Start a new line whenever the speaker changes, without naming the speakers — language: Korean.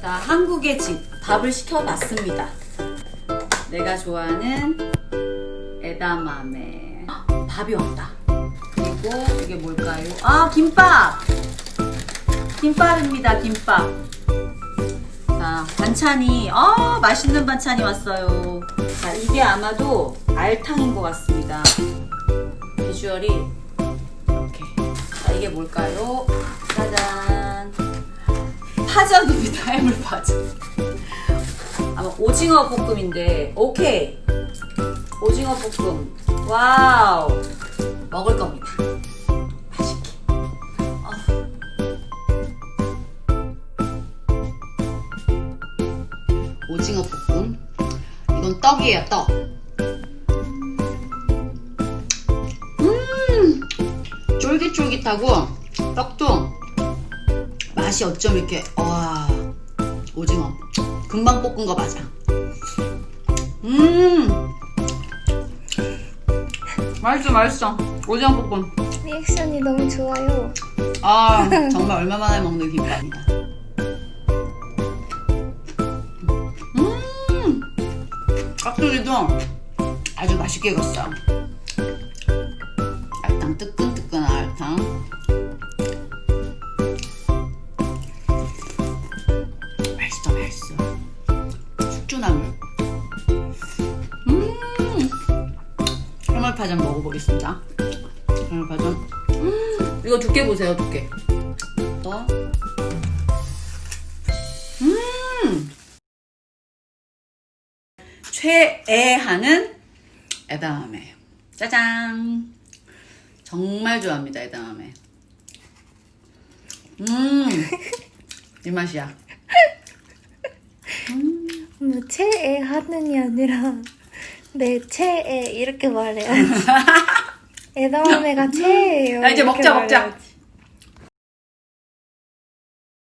자, 한국의 집 밥을 시켜봤습니다. 내가 좋아하는 에다마메. 헉, 밥이 없다. 그리고 이게 뭘까요? 아, 김밥! 김밥입니다, 김밥. 자, 반찬이, 아, 맛있는 반찬이 왔어요. 자, 이게 아마도 알탕인 것 같습니다. 비주얼이 이렇게. 자, 이게 뭘까요? 파전입니다. 해물 파전. 아마 오징어 볶음인데, 오케이. 오징어 볶음. 와우. 먹을 겁니다. 맛있게. 어. 오징어 볶음. 이건 떡이에요, 떡. 음, 쫄깃쫄깃하고 떡도 맛이 어쩜 이렇게 와 오징어 금방 볶은 거 맞아. 음, 맛있어, 맛있어. 오징어 볶음.
리액션이 너무 좋아요.
아 정말 얼마 만에 먹는 김밥이다. 음 깍두기도 아주 맛있게 익었어. 알탕 뜨끈뜨끈 맛있어 맛있어. 숙주나물. 음 해물파전 먹어보겠습니다. 해물파전. 음, 이거 두께 보세요, 두께. 어? 음! 최애하는 에다마메. 짜잔! 정말 좋아합니다, 에다마메. 음! 이 맛이야.
뭐 최애 하는이 아니라 내 최애 이렇게 말해야지. 에다마메가 최애예요.
야, 이제
이렇게
먹자, 먹자.
말해야지.